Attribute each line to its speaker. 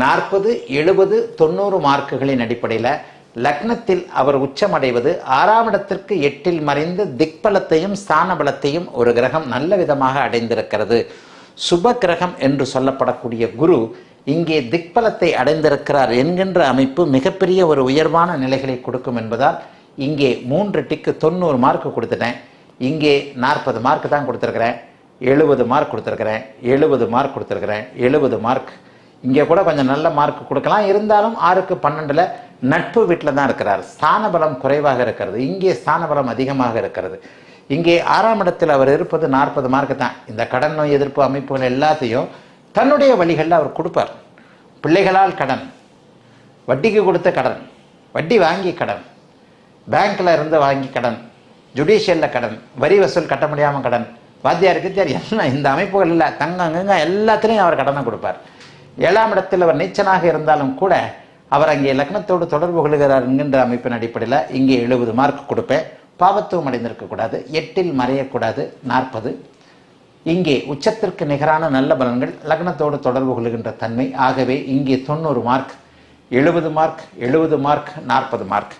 Speaker 1: நாற்பது எழுபது தொண்ணூறு மார்க்குகளின் அடிப்படையில் லக்னத்தில் அவர் உச்சமடைவது ஆறாம் இடத்திற்கு எட்டில் மறைந்து திக்பலத்தையும் ஸ்தான பலத்தையும் ஒரு கிரகம் நல்ல விதமாக அடைந்திருக்கிறது. சுப கிரகம் என்று சொல்லப்படக்கூடிய குரு இங்கே திக்பலத்தை அடைந்திருக்கிறார் என்கின்ற அமைப்பு மிகப்பெரிய ஒரு உயர்வான நிலைகளை கொடுக்கும் என்பதால் இங்கே மூன்று டிக்கு தொண்ணூறு மார்க் கொடுத்துட்டேன். இங்கே நாற்பது மார்க் தான் கொடுத்துருக்குறேன். எழுபது மார்க் கொடுத்துருக்குறேன். எழுபது மார்க் கொடுத்துருக்குறேன். எழுபது மார்க். இங்கே கூட கொஞ்சம் நல்ல மார்க் கொடுக்கலாம். இருந்தாலும் ஆறுக்கு பன்னெண்டில் நட்பு வீட்டில் தான் இருக்கிறார். ஸ்தானபலம் குறைவாக இருக்கிறது. இங்கே ஸ்தானபலம் அதிகமாக இருக்கிறது. இங்கே ஆறாம் இடத்தில் அவர் இருப்பது நாற்பது மார்க் தான். இந்த கடன் நோய் எதிர்ப்பு அமைப்புகள் எல்லாத்தையும் தன்னுடைய வழிகளில் அவர் கொடுப்பார். பிள்ளைகளால் கடன் வட்டிக்கு கொடுத்த கடன் வட்டி வாங்கி கடன் பேங்க்கில் இருந்து வாங்கி கடன் ஜுடிஷியலில் கடன் வரி வசூல் கட்ட முடியாமல் கடன் வாத்தியாருக்கு தெரியும். இந்த அமைப்புகள் இல்லை. தங்க அங்கங்க எல்லாத்துலேயும் அவர் கடனை கொடுப்பார். ஏழாம் இடத்தில் அவர் நீச்சனாக இருந்தாலும் கூட அவர் அங்கே லக்னத்தோடு தொடர்பு கொள்கிறார் என்கின்ற அமைப்பின் அடிப்படையில் இங்கே எழுபது மார்க் கொடுப்பேன். பாவத்துவம் அடைந்திருக்கக்கூடாது எட்டில் மறையக்கூடாது. நாற்பது. இங்கே உச்சத்திற்கு நிகரான நல்ல பலன்கள் லக்னத்தோடு தொடர்பு கொள்கின்ற தன்மை. ஆகவே இங்கே தொண்ணூறு மார்க் எழுபது மார்க் எழுபது மார்க் நாற்பது மார்க்